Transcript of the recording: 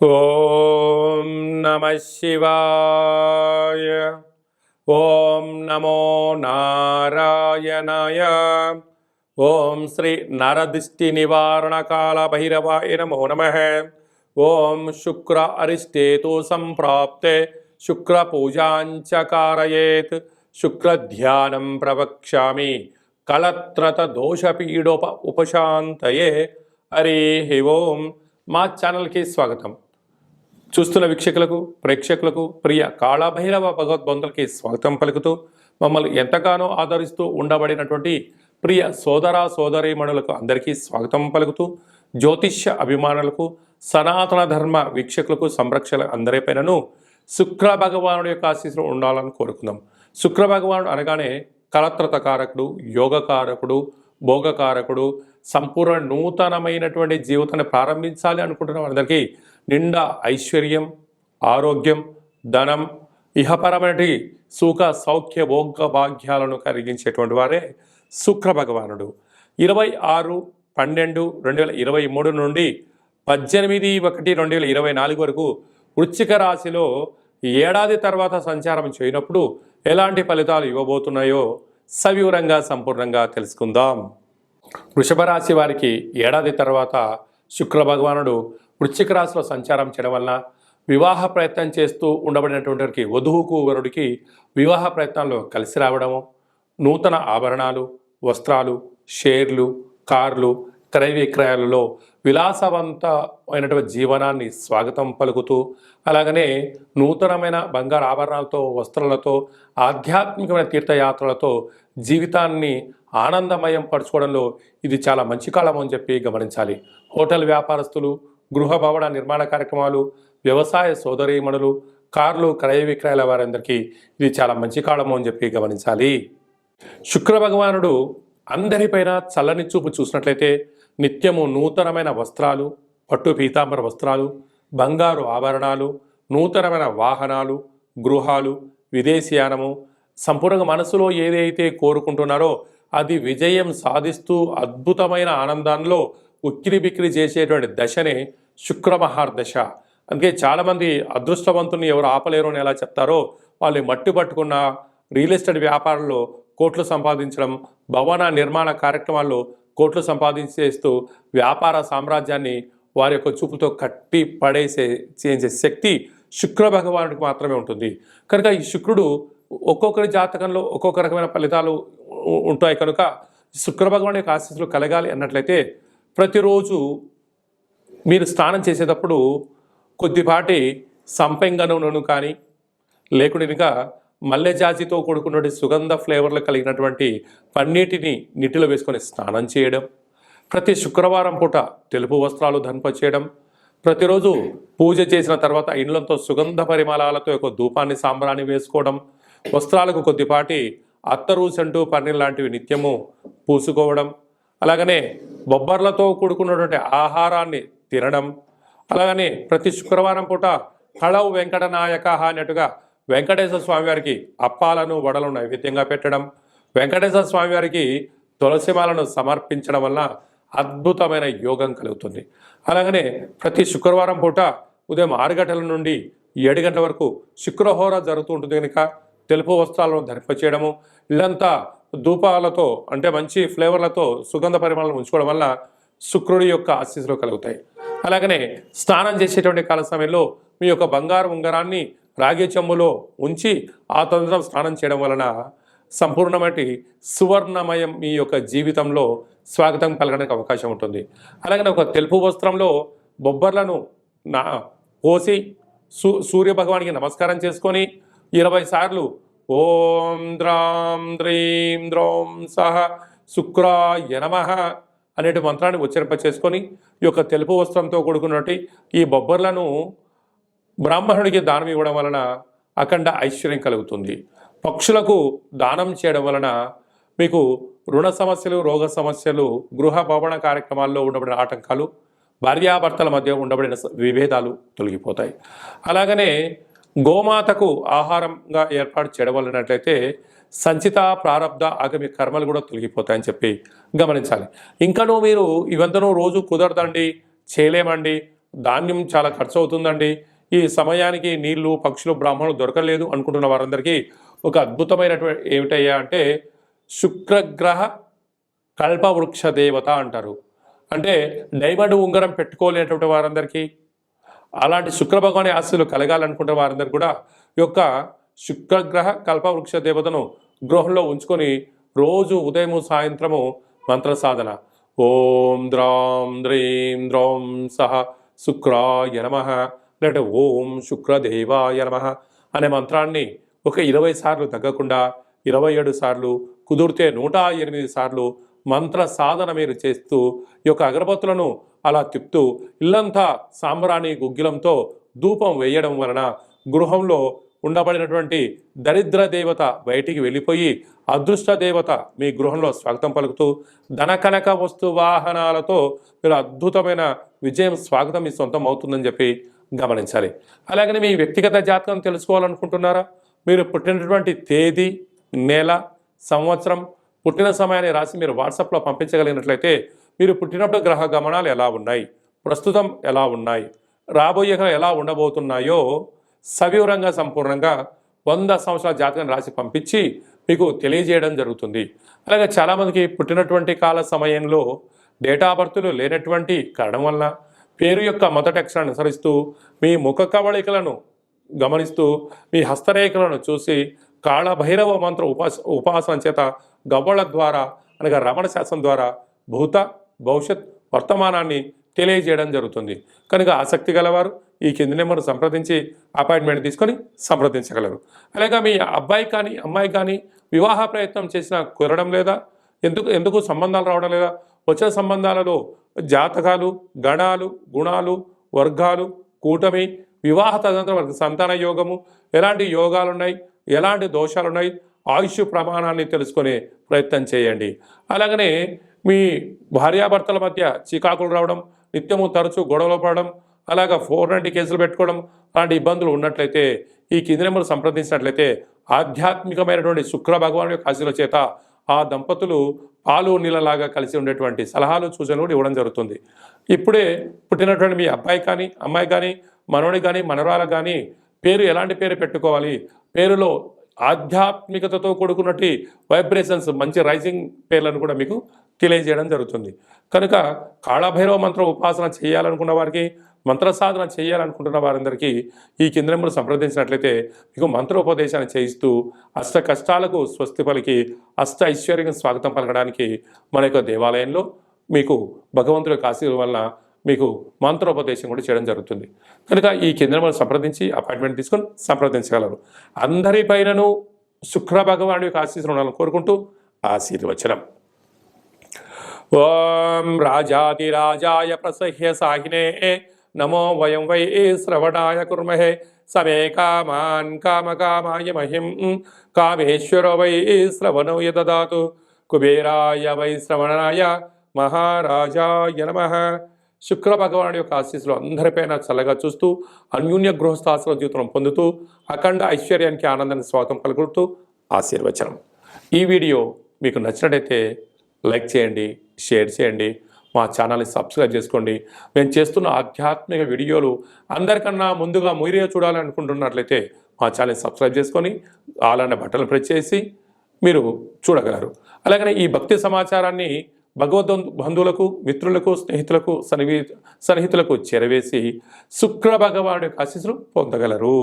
ఓం నమ శివాయ ఓం నమో నారాయణాయ ఓం శ్రీ నరదిష్టి నివారణ కాల భైరవాయ నమో నమ ఓం శుక్ర అరిష్టేతు సంప్రాప్తే శుక్ర పూజాంచ కారయేత్ శుక్రధ్యానం ప్రవక్ష్యామి కళత్రత దోషపీడోప ఉపశాంతయే హరి ఓం మా ఛానల్కి స్వాగతం చూస్తున్న వీక్షకులకు ప్రేక్షకులకు ప్రియ కాళభైరవ భగవద్బంధులకి స్వాగతం పలుకుతూ మమ్మల్ని ఎంతగానో ఆదరిస్తూ ఉండబడినటువంటి ప్రియ సోదర సోదరీమణులకు అందరికీ స్వాగతం పలుకుతూ జ్యోతిష్య అభిమానులకు సనాతన ధర్మ వీక్షకులకు సంరక్షణ అందరిపైనను శుక్ర భగవానుడి యొక్క ఆశీస్సులు ఉండాలని కోరుకుందాం. శుక్ర భగవానుడు అనగానే కలత్రత కారకుడు యోగకారకుడు భోగకారకుడు సంపూర్ణ నూతనమైనటువంటి జీవితాన్ని ప్రారంభించాలి అనుకుంటున్న వారందరికీ నిండా ఐశ్వర్యం ఆరోగ్యం ధనం ఇహపరమైన సుఖ సౌఖ్య భోగ భాగ్యాలను కలిగించేటువంటి వారే శుక్ర భగవానుడు. ఇరవై ఆరు పన్నెండు రెండు వేల ఇరవై మూడు నుండి పద్దెనిమిది ఒకటి రెండు వేల ఇరవై నాలుగు వరకు వృశ్చిక రాశిలో ఏడాది తర్వాత సంచారం చేయనప్పుడు ఎలాంటి ఫలితాలు ఇవ్వబోతున్నాయో సవివరంగా సంపూర్ణంగా తెలుసుకుందాం. వృషభ రాశి వారికి ఏడాది తర్వాత శుక్ర భగవానుడు వృశ్చిక రాశిలో సంచారం చేయడం వలన వివాహ ప్రయత్నం చేస్తూ ఉండబడినటువంటి వధువుకు వరుడికి వివాహ ప్రయత్నాల్లో కలిసి రావడము నూతన ఆభరణాలు వస్త్రాలు షేర్లు కార్లు క్రయ విక్రయాలలో విలాసవంతమైనటువంటి జీవనాన్ని స్వాగతం పలుకుతూ అలాగనే నూతనమైన బంగారు ఆభరణాలతో వస్త్రాలతో ఆధ్యాత్మికమైన తీర్థయాత్రలతో జీవితాన్ని ఆనందమయం పరచుకోవడంలో ఇది చాలా మంచి కాలం అని చెప్పి గమనించాలి. హోటల్ వ్యాపారస్తులు గృహ భవన నిర్మాణ కార్యక్రమాలు వ్యవసాయ సోదరీమణులు కార్లు క్రయ విక్రయాల వారందరికీ ఇది చాలా మంచి కాలము అని చెప్పి గమనించాలి. శుక్ర భగవానుడు అందరిపైన చల్లని చూపు చూసినట్లయితే నిత్యము నూతనమైన వస్త్రాలు పట్టు పీతాంబర వస్త్రాలు బంగారు ఆభరణాలు నూతనమైన వాహనాలు గృహాలు విదేశీయానము సంపూర్ణంగా మనసులో ఏదైతే కోరుకుంటున్నారో అది విజయం సాధిస్తూ అద్భుతమైన ఆనందంలో ఉక్కిరి బిక్కిరి చేసేటువంటి దశనే శుక్రమహార్దశ. అందుకే చాలామంది అదృష్టవంతుని ఎవరు ఆపలేరు అని ఎలా చెప్తారో వాళ్ళు మట్టి పట్టుకున్న రియల్ ఎస్టేట్ వ్యాపారంలో కోట్లు సంపాదించడం భవన నిర్మాణ కార్యక్రమాల్లో కోట్లు సంపాదించేస్తూ వ్యాపార సామ్రాజ్యాన్ని వారి యొక్క చూపుతో కట్టి పడేసే చేసే శక్తి శుక్ర భగవానుడికి మాత్రమే ఉంటుంది. కనుక ఈ శుక్రుడు ఒక్కొక్కరి జాతకంలో ఒక్కొక్క రకమైన ఫలితాలు ఉంటాయి. కనుక శుక్ర భగవాన్ యొక్క ఆశీస్సులు కలగాలి అన్నట్లయితే ప్రతిరోజు మీరు స్నానం చేసేటప్పుడు కొద్దిపాటి సంపెంగ కానీ లేకుండా ఇంకా మల్లె జాజితో కూడుకున్నటువంటి సుగంధ ఫ్లేవర్లు కలిగినటువంటి పన్నీటిని నీటిలో వేసుకొని స్నానం చేయడం ప్రతి శుక్రవారం పూట తెలుపు వస్త్రాలు ధన్ప చేయడం ప్రతిరోజు పూజ చేసిన తర్వాత ఇండ్లంతో సుగంధ పరిమళాలతో ఒక ధూపాన్ని సాంబ్రాన్ని వేసుకోవడం వస్త్రాలకు కొద్దిపాటి అత్తరు సెంటు పన్నీర్ లాంటివి నిత్యము పూసుకోవడం అలాగనే బొబ్బర్లతో కూడుకున్నటువంటి ఆహారాన్ని తినడం అలాగనే ప్రతి శుక్రవారం పూట కళవు వెంకటనాయక అన్నట్టుగా వెంకటేశ్వర స్వామివారికి అప్పాలను వడలను నైవేద్యంగా పెట్టడం వెంకటేశ్వర స్వామివారికి తులసిమాలను సమర్పించడం వల్ల అద్భుతమైన యోగం కలుగుతుంది. అలాగనే ప్రతి శుక్రవారం పూట ఉదయం ఆరు గంటల నుండి ఏడు గంటల వరకు శుక్రహోర జరుగుతూ ఉంటుంది కనుక తెలుపు వస్త్రాలను ధరింపచేయడము ఇదంతా ధూపాలతో అంటే మంచి ఫ్లేవర్లతో సుగంధ పరిమాణాలను ఉంచుకోవడం వల్ల శుక్రుడి యొక్క ఆశీస్సులు కలుగుతాయి. అలాగనే స్నానం చేసేటువంటి కాల సమయంలో మీ యొక్క బంగారు ఉంగరాన్ని రాగి చెంబులో ఉంచి ఆ తదనంతరం స్నానం చేయడం వలన సంపూర్ణమైన సువర్ణమయం మీ యొక్క జీవితంలో స్వాగతం కలగడానికి అవకాశం ఉంటుంది. అలాగే ఒక తెలుపు వస్త్రంలో బొబ్బర్లను నా పోసి సూ సూర్య భగవానికి నమస్కారం చేసుకొని ఇరవై సార్లు ఓం ద్రాం ద్రీం ద్రోం సహ శుక్రాయ నమ అనేటి మంత్రాన్ని ఉచ్చరింప చేసుకొని ఈ యొక్క తెలుపు వస్త్రంతో కూడుకున్నట్టు ఈ బొబ్బర్లను బ్రాహ్మణుడికి దానం ఇవ్వడం వలన అఖండ ఐశ్వర్యం కలుగుతుంది. పక్షులకు దానం చేయడం వలన మీకు రుణ సమస్యలు రోగ సమస్యలు గృహ భవన కార్యక్రమాల్లో ఉండబడిన ఆటంకాలు భార్యాభర్తల మధ్య ఉండబడిన విభేదాలు తొలగిపోతాయి. అలాగనే గోమాతకు ఆహారంగా ఏర్పాటు చేయడం వలనట్లయితే సంచిత ప్రారంధ ఆగమి కర్మలు కూడా తొలగిపోతాయని చెప్పి గమనించాలి. ఇంకనూ మీరు ఇవంతనూ రోజు కుదరదండి చేయలేమండి ధాన్యం చాలా ఖర్చు అవుతుందండి ఈ సమయానికి నీళ్ళు పక్షులు బ్రాహ్మణులు దొరకలేదు అనుకుంటున్న వారందరికీ ఒక అద్భుతమైనటువంటి ఏమిటయ్యా అంటే శుక్రగ్రహ కల్పవృక్ష దేవత అంటారు. అంటే డైమండ్ ఉంగరం పెట్టుకోలేనటువంటి వారందరికీ అలాంటి శుక్ర భగవాని ఆశలు కలగాలనుకుంటున్న వారందరూ కూడా ఈ యొక్క శుక్రగ్రహ కల్పవృక్ష దేవతను గృహంలో ఉంచుకొని రోజు ఉదయము సాయంత్రము మంత్ర సాధన. ఓం ద్రాం ద్రీం ద్రౌం సహ శుక్రాయ నమ. లేదంటే ఓం శుక్రదేవాయ నమ అనే మంత్రాన్ని ఒక ఇరవై సార్లు తగ్గకుండా ఇరవై ఏడు సార్లు కుదిరితే నూట ఎనిమిది సార్లు మంత్ర సాధన మీరు చేస్తూ ఈ యొక్క అగరబత్తులను అలా తిప్పుతూ ఇల్లంతా సాంబ్రాణి గుగ్గిలంతో ధూపం వేయడం వలన గృహంలో ఉండబడినటువంటి దరిద్ర దేవత బయటికి వెళ్ళిపోయి అదృష్ట దేవత మీ గృహంలో స్వాగతం పలుకుతూ ధనకనక వస్తు వాహనాలతో మీరు అద్భుతమైన విజయం స్వాగతం మీ సొంతం అవుతుందని చెప్పి గమనించాలి. అలాగని మీ వ్యక్తిగత జాతకం తెలుసుకోవాలనుకుంటున్నారా? మీరు పుట్టినటువంటి తేదీ నెల సంవత్సరం పుట్టిన సమయాన్ని రాసి మీరు వాట్సాప్లో పంపించగలిగినట్లయితే మీరు పుట్టినప్పుడు గ్రహ గమనాలు ఎలా ఉన్నాయి? ప్రస్తుతం ఎలా ఉన్నాయి? రాబోయే ఎలా ఉండబోతున్నాయో సవివరంగా సంపూర్ణంగా వంద సంవత్సరాల జాతకం రాసి పంపించి మీకు తెలియజేయడం జరుగుతుంది. అలాగే చాలామందికి పుట్టినటువంటి కాల సమయంలో డేటా బర్త్లు లేనటువంటి కారణం వలన పేరు యొక్క మొదటి అక్షరాన్ని అనుసరిస్తూ మీ ముఖ కవళికలను గమనిస్తూ మీ హస్తరేఖలను చూసి కాళభైరవ మంత్ర ఉపాస ఉపాసన చేత గవ్వళ ద్వారా అనగా రమణ శాస్త్రం ద్వారా భూత భవిష్యత్ వర్తమానాన్ని తెలియజేయడం జరుగుతుంది. కనుక ఆసక్తి గలవారు ఈ కింది నెంబర్ సంప్రదించి అపాయింట్మెంట్ తీసుకొని సంప్రదించగలరు. అలాగే మీ అబ్బాయి కానీ అమ్మాయి కానీ వివాహ ప్రయత్నం చేసినా కుదరడం లేదా? ఎందుకు ఎందుకు సంబంధాలు రావడం లేదా? వచ్చిన సంబంధాలలో జాతకాలు గణాలు గుణాలు వర్గాలు కూటమి వివాహ తదనంతరం వారికి సంతాన యోగము. ఎలాంటి యోగాలు ఉన్నాయి ఎలాంటి దోషాలు ఉన్నాయి ఆయుష్ ప్రమాణాన్ని తెలుసుకునే ప్రయత్నం చేయండి. అలాగనే మీ భార్యాభర్తల మధ్య చికాకులు రావడం నిత్యము తరచూ గొడవలు పడడం అలాగా ఫోర్ నైంటీ కేసులు పెట్టుకోవడం అలాంటి ఇబ్బందులు ఉన్నట్లయితే ఈ కింది నెంబర్ సంప్రదించినట్లయితే ఆధ్యాత్మికమైనటువంటి శుక్ర భగవాన్ యొక్క ఆశీల చేత ఆ దంపతులు పాలు నీళ్ళలాగా కలిసి ఉండేటువంటి సలహాలు సూచనలు కూడా ఇవ్వడం జరుగుతుంది. ఇప్పుడే పుట్టినటువంటి మీ అబ్బాయి కానీ అమ్మాయి కానీ మనవడి కానీ మనవరాలు కానీ పేరు ఎలాంటి పేరు పెట్టుకోవాలి? పేరులో ఆధ్యాత్మికతతో కూడుకున్నటి వైబ్రేషన్స్ మంచి రైజింగ్ పేర్లను కూడా మీకు తెలియజేయడం జరుగుతుంది. కనుక కాళభైరవ మంత్రం ఉపాసన చేయాలనుకున్న వారికి మంత్ర సాధన చేయాలనుకుంటున్న వారందరికీ ఈ కేంద్రములు సంప్రదించినట్లయితే మీకు మంత్రోపదేశాన్ని చేయిస్తూ అష్ట కష్టాలకు స్వస్తి పలికి అష్ట ఐశ్వర్యం స్వాగతం పలకడానికి మన యొక్క దేవాలయంలో మీకు భగవంతుడి యొక్క ఆశీర్వాదం వలన మీకు మంత్రోపదేశం కూడా చేయడం జరుగుతుంది. కనుక ఈ కేంద్రములు సంప్రదించి అపాయింట్మెంట్ తీసుకొని సంప్రదించగలరు. అందరిపైనను శుక్ర భగవానుడి యొక్క ఆశీస్సులు ఉండాలని కోరుకుంటూ ఆశీర్వచనం. ఓం రాజాదిరాజాయ ప్రసహ్య సాహినే నమో వయం వై శ్రవణాయ కుర్మహే సమే కామాన్ కామకామాయ మహిం కామేశ్వర వై శ్రవణో యదాతు కుబేరాయ వై శ్రవణాయ మహారాజాయ నమ. శుక్ర భగవానుడి యొక్క ఆశీస్సులు అందరిపైన చల్లగా చూస్తూ అన్యూన్య గృహస్థాశ్ర జీవితం పొందుతూ అఖండ ఐశ్వర్యానికి ఆనందాన్ని స్వాగతం కలుగుతూ ఆశీర్వచనం. ఈ వీడియో మీకు నచ్చినట్టయితే లైక్ చేయండి షేర్ చేయండి మా ఛానల్ని సబ్స్క్రైబ్ చేసుకోండి. మేము చేస్తున్న ఆధ్యాత్మిక వీడియోలు అందరికన్నా ముందుగా మీరే చూడాలనుకుంటున్నట్లయితే మా ఛానల్ని సబ్స్క్రైబ్ చేసుకొని అలానే బట్టలు ప్రెస్ చేసి మీరు చూడగలరు. అలాగనే ఈ భక్తి సమాచారాన్ని భగవద్ బంధువులకు మిత్రులకు స్నేహితులకు సన్నిహి సన్నిహితులకు చేరవేసి శుక్ర భగవానుడి యొక్క ఆశీస్సులు పొందగలరు.